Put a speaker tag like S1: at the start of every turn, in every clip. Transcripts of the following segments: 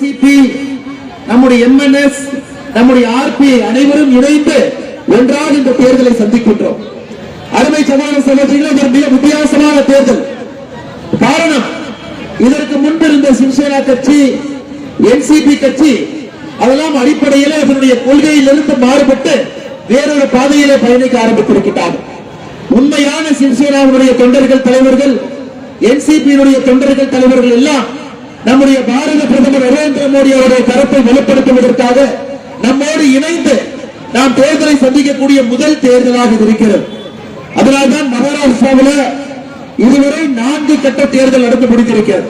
S1: CP நம்முடைய MNS நம்முடைய RB அனைவரும் இணைந்து ஒன்றாக இந்த தேர்தலை சந்திக்கின்றோம். அருமை சகோதர சகோதரிகள் ஒரு மிக வித்தியாசமான தேர்தல். காரணம் இதற்கு முன்பு இருந்த சிவசேனா கட்சி என்சிபி கட்சி அதெல்லாம் அடிப்படையில் அதனுடைய கொள்கையிலிருந்து மாறுபட்டு வேறொரு பாதையிலே பயணிக்க ஆரம்பித்திருக்கிறார். உண்மையான சிவசேனாவுடைய தொண்டர்கள் தலைவர்கள் என்சிபியினுடைய தொண்டர்கள் தலைவர்கள் எல்லாம் நம்முடைய பாரத பிரதமர் நரேந்திர மோடி அவருடைய கருத்தை வெளிப்படுத்துவதற்காக நம்மோடு இணைந்து நாம் தேர்தலை சந்திக்கக்கூடிய முதல் தேர்தலாக இருக்கிறது. அதனால்தான் மகாராஷ்டிராவில் இதுவரை நான்கு கட்ட தேர்தல் நடந்து முடிந்திருக்கிறது.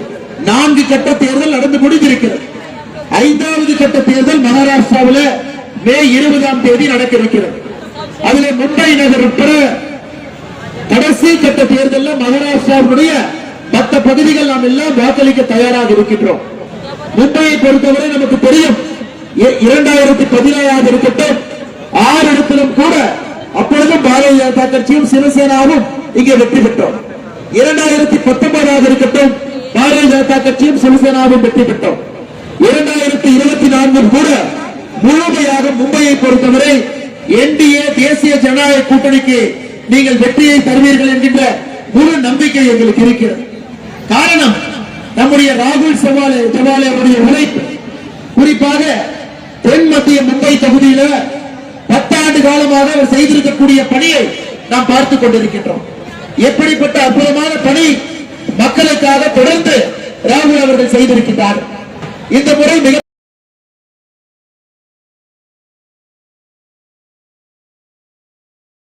S1: நான்கு கட்ட தேர்தல் நடந்து முடிந்திருக்கிறது. ஐந்தாவது கட்ட தேர்தல் மகாராஷ்டிராவில் மே இருபதாம் தேதி நடக்க இருக்கிறது அதில் மும்பை நகர் உட்பட கடைசி கட்ட தேர்தலில் மகாராஷ்டிராவுடைய மற்ற பகுதிகள் நாம் எல்லாம் வாக்களிக்க தயாராக இருக்கின்றோம். மும்பையை பொறுத்தவரை நமக்கு தெரியும் இரண்டாயிரத்தி பதினேழாக இருக்கட்டும் ஆறு இடத்திலும் கூட அப்பொழுதும் பாரதிய ஜனதா கட்சியும் சிவசேனாவும் இங்கே வெற்றி பெற்றோம். இரண்டாயிரத்தி பத்தொன்பதாக இருக்கட்டும் பாரதிய ஜனதா கட்சியும் சிவசேனாவும் வெற்றி பெற்றோம். இரண்டாயிரத்தி இருபத்தி நான்கில் கூட முழுமையாக மும்பையை பொறுத்தவரை என்டிஏ தேசிய ஜனநாயக கூட்டணிக்கு நீங்கள் வெற்றியை தருவீர்கள் என்கின்ற முழு நம்பிக்கை எங்களுக்கு இருக்கிறது. காரணம் நம்முடைய ராகுல் செவாலே செவாலே அவருடைய உழைப்பு. குறிப்பாக தென் மத்திய மும்பை தொகுதியில பத்தாண்டு காலமாக அவர் செய்திருக்கக்கூடிய பணியை நாம் பார்த்துக் கொண்டிருக்கின்றோம். எப்படிப்பட்ட அற்புதமான பணி மக்களுக்காக தொடர்ந்து ராகுல் அவர்கள் செய்திருக்கிறார் இந்த முறை மிக